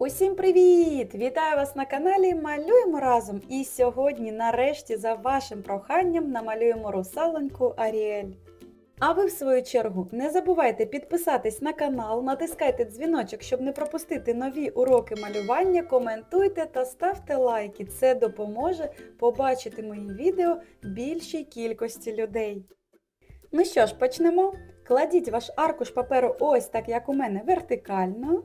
Усім привіт! Вітаю вас на каналі Малюємо разом! І сьогодні, нарешті, за вашим проханням, намалюємо русалоньку Аріель. А ви, в свою чергу, не забувайте підписатись на канал, натискайте дзвіночок, щоб не пропустити нові уроки малювання, коментуйте та ставте лайки. Це допоможе побачити мої відео більшій кількості людей. Ну що ж, почнемо. Кладіть ваш аркуш паперу ось так, як у мене, вертикально.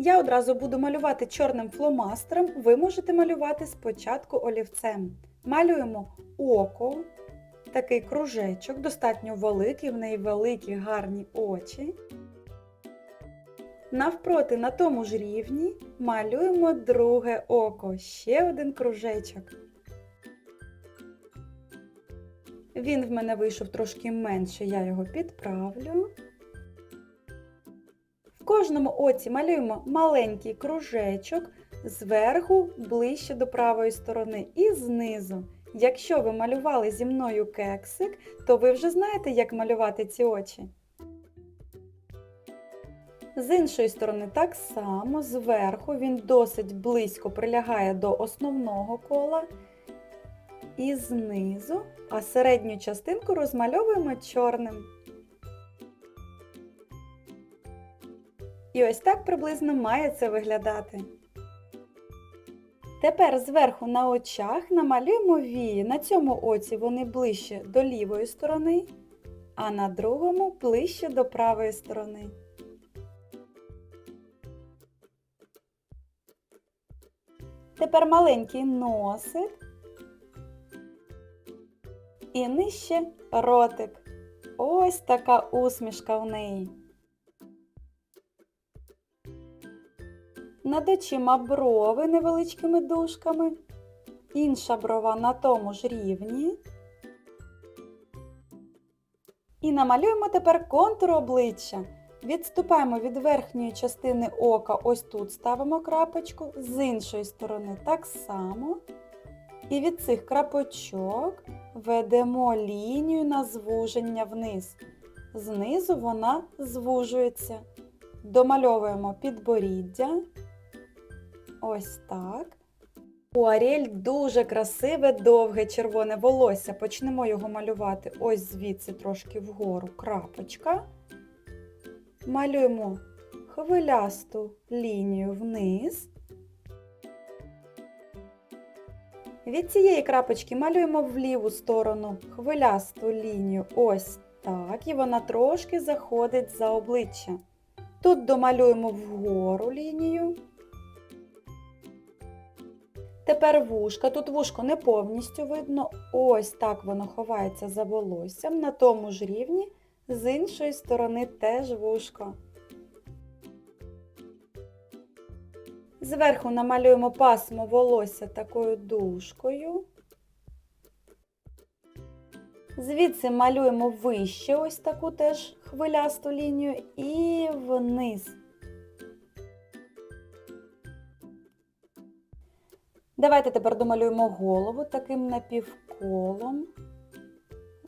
Я одразу буду малювати чорним фломастером, ви можете малювати спочатку олівцем. Малюємо око, такий кружечок, достатньо великий, в неї великі гарні очі. Навпроти на тому ж рівні малюємо друге око, ще один кружечок. Він в мене вийшов трошки менше, я його підправлю. Кожному оці малюємо маленький кружечок зверху ближче до правої сторони і знизу. Якщо ви малювали зі мною кексик, то ви вже знаєте, як малювати ці очі. З іншої сторони так само, зверху він досить близько прилягає до основного кола. І знизу, а середню частинку розмальовуємо чорним. І ось так приблизно має це виглядати. Тепер зверху на очах намалюємо вії. На цьому оці вони ближче до лівої сторони, а на другому ближче до правої сторони. Тепер маленький носик і нижче ротик. Ось така усмішка в неї. Над очима брови невеличкими дужками, інша брова на тому ж рівні. І намалюємо тепер контур обличчя. Відступаємо від верхньої частини ока, ось тут ставимо крапочку, з іншої сторони так само. І від цих крапочок ведемо лінію на звуження вниз. Знизу вона звужується. Домальовуємо підборіддя. Ось так. У Аріель дуже красиве, довге червоне волосся. Почнемо його малювати ось звідси трошки вгору крапочка. Малюємо хвилясту лінію вниз. Від цієї крапочки малюємо в ліву сторону хвилясту лінію ось так, і вона трошки заходить за обличчя. Тут домалюємо вгору лінію. Тепер вушка. Тут вушко не повністю видно. Ось так воно ховається за волоссям. На тому ж рівні, з іншої сторони теж вушко. Зверху намалюємо пасмо волосся такою дужкою. Звідси малюємо вище ось таку теж хвилясту лінію і вниз. Давайте тепер домалюємо голову таким напівколом.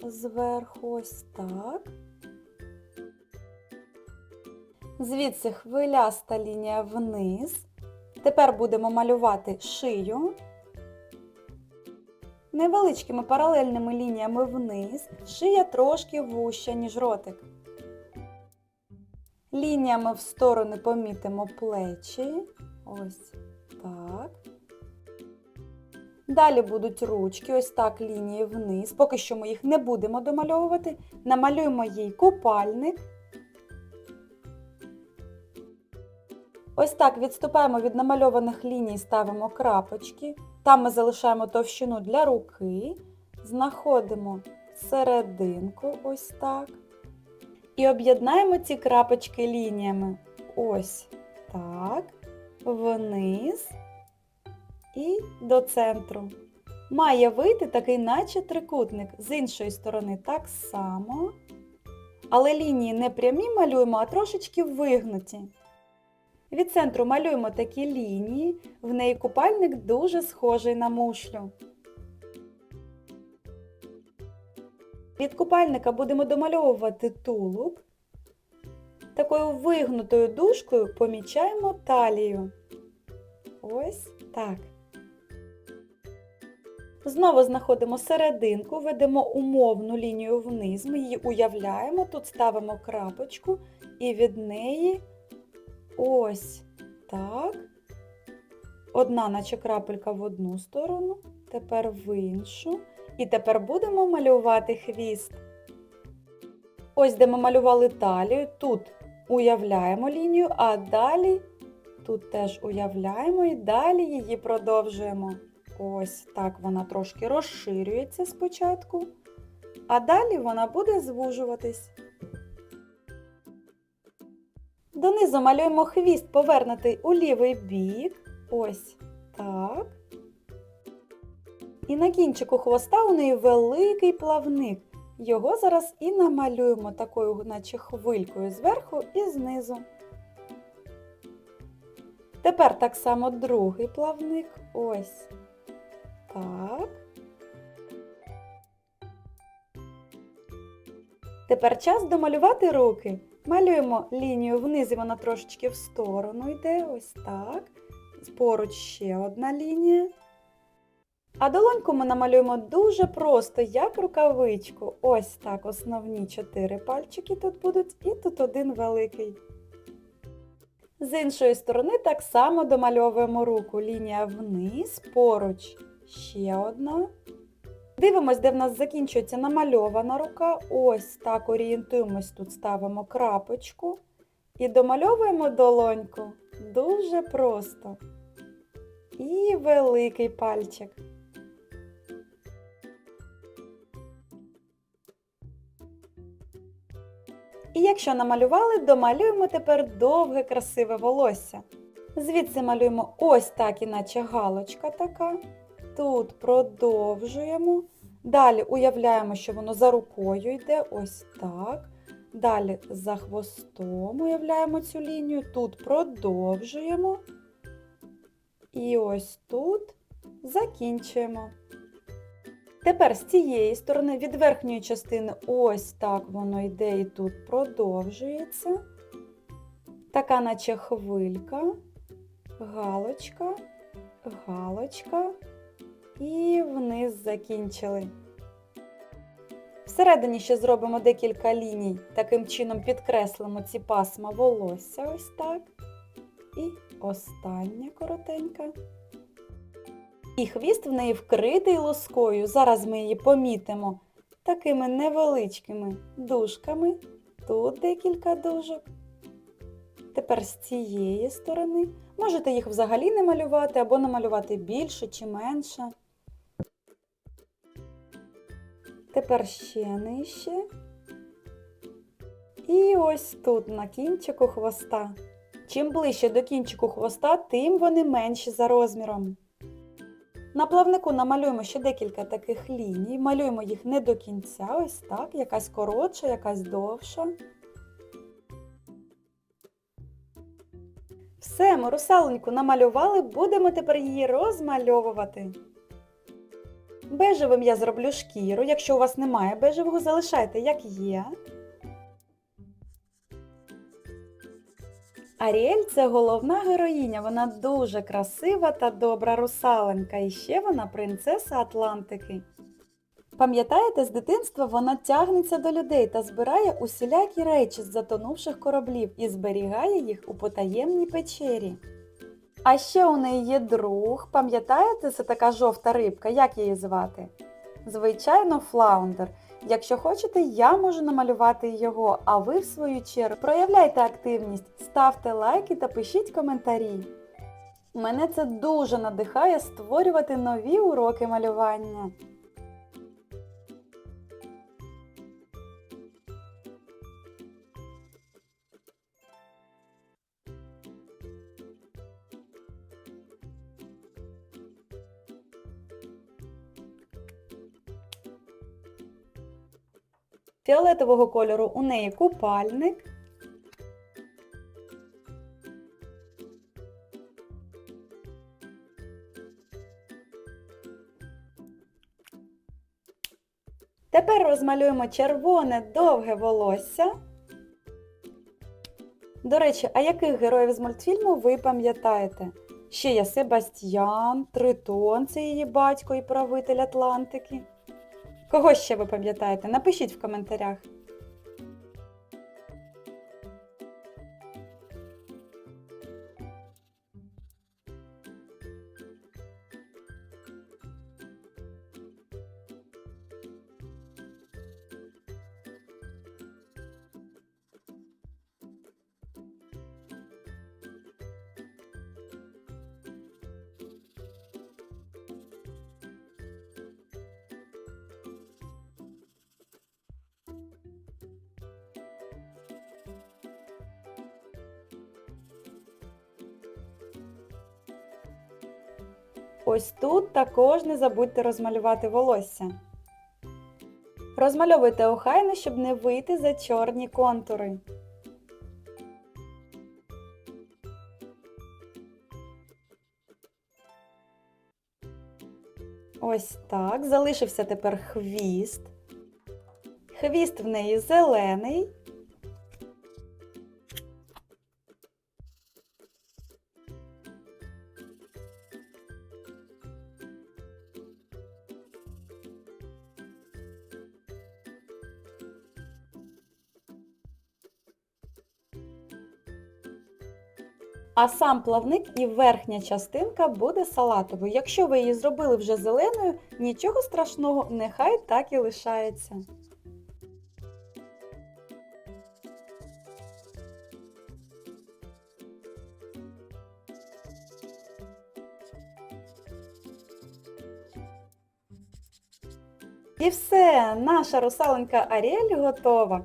Зверху ось так. Звідси хвиляста лінія вниз. Тепер будемо малювати шию. Невеличкими паралельними лініями вниз, шия трошки вуща, ніж ротик. Лініями в сторони помітимо плечі. Ось так. Далі будуть ручки, ось так лінії вниз. Поки що ми їх не будемо домальовувати. Намалюємо їй купальник. Ось так відступаємо від намальованих ліній, ставимо крапочки. Там ми залишаємо товщину для руки. Знаходимо серединку, ось так. І об'єднаємо ці крапочки лініями. Ось так. Вниз і до центру. Має вийти такий, наче трикутник. З іншої сторони так само. Але лінії не прямі малюємо, а трошечки вигнуті. Від центру малюємо такі лінії, в неї купальник дуже схожий на мушлю. Від купальника будемо домальовувати тулуб. Такою вигнутою дужкою помічаємо талію. Ось так. Знову знаходимо серединку, ведемо умовну лінію вниз, ми її уявляємо, тут ставимо крапочку і від неї ось так. Одна наче крапелька в одну сторону, тепер в іншу. І тепер будемо малювати хвіст. Ось де ми малювали талію, тут уявляємо лінію, а далі тут теж уявляємо і далі її продовжуємо. Ось так вона трошки розширюється спочатку, а далі вона буде звужуватись. Донизу малюємо хвіст, повернутий у лівий бік. Ось так. І на кінчику хвоста у неї великий плавник. Його зараз і намалюємо такою, наче хвилькою зверху і знизу. Тепер так само другий плавник. Ось так. Тепер час домалювати руки. Малюємо лінію вниз і вона трошечки в сторону йде. Ось так. Поруч ще одна лінія. А долоньку ми намалюємо дуже просто, як рукавичку. Ось так основні чотири пальчики тут будуть, і тут один великий. З іншої сторони так само домальовуємо руку. Лінія вниз, поруч ще одна. Дивимось, де в нас закінчується намальована рука. Ось так орієнтуємось, тут ставимо крапочку і домальовуємо долоньку. Дуже просто. І великий пальчик. І якщо намалювали, домалюємо тепер довге красиве волосся. Звідси малюємо ось так, іначе галочка така. Тут продовжуємо. Далі уявляємо, що воно за рукою йде, ось так. Далі за хвостом уявляємо цю лінію, тут продовжуємо. І ось тут закінчуємо. Тепер з цієї сторони від верхньої частини ось так воно йде і тут продовжується. Така наче хвилька, галочка, галочка і вниз закінчили. Всередині ще зробимо декілька ліній, таким чином підкреслимо ці пасма волосся ось так. І остання коротенька. І хвіст в неї вкритий лоскою. Зараз ми її помітимо такими невеличкими дужками. Тут декілька дужок. Тепер з цієї сторони. Можете їх взагалі не малювати або намалювати більше чи менше. Тепер ще нижче. І ось тут на кінчику хвоста. Чим ближче до кінчику хвоста, тим вони менші за розміром. На плавнику намалюємо ще декілька таких ліній, малюємо їх не до кінця, ось так, якась коротша, якась довша. Все, ми русалоньку намалювали, будемо тепер її розмальовувати. Бежевим я зроблю шкіру, якщо у вас немає бежевого, залишайте як є. Аріель це головна героїня, вона дуже красива та добра русаленька, і ще вона принцеса Атлантики. Пам'ятаєте, з дитинства вона тягнеться до людей та збирає усілякі речі з затонувших кораблів і зберігає їх у потаємній печері. А ще у неї є друг, пам'ятаєте, це така жовта рибка, як її звати? Звичайно, флаундер. Якщо хочете, я можу намалювати його, а ви, в свою чергу, проявляйте активність, ставте лайки та пишіть коментарі. Мене це дуже надихає створювати нові уроки малювання. Фіолетового кольору у неї купальник. Тепер розмалюємо червоне довге волосся. До речі, а яких героїв з мультфільму ви пам'ятаєте? Ще є Себастьян, Тритон, це її батько і правитель Атлантики. Кого ще ви пам'ятаєте? Напишіть в коментарях. Ось тут також не забудьте розмалювати волосся. Розмальовуйте охайно, щоб не вийти за чорні контури. Ось так. Залишився тепер хвіст. Хвіст в неї зелений. А сам плавник і верхня частинка буде салатовою. Якщо ви її зробили вже зеленою, нічого страшного, нехай так і лишається. І все, наша русаленька Аріель готова.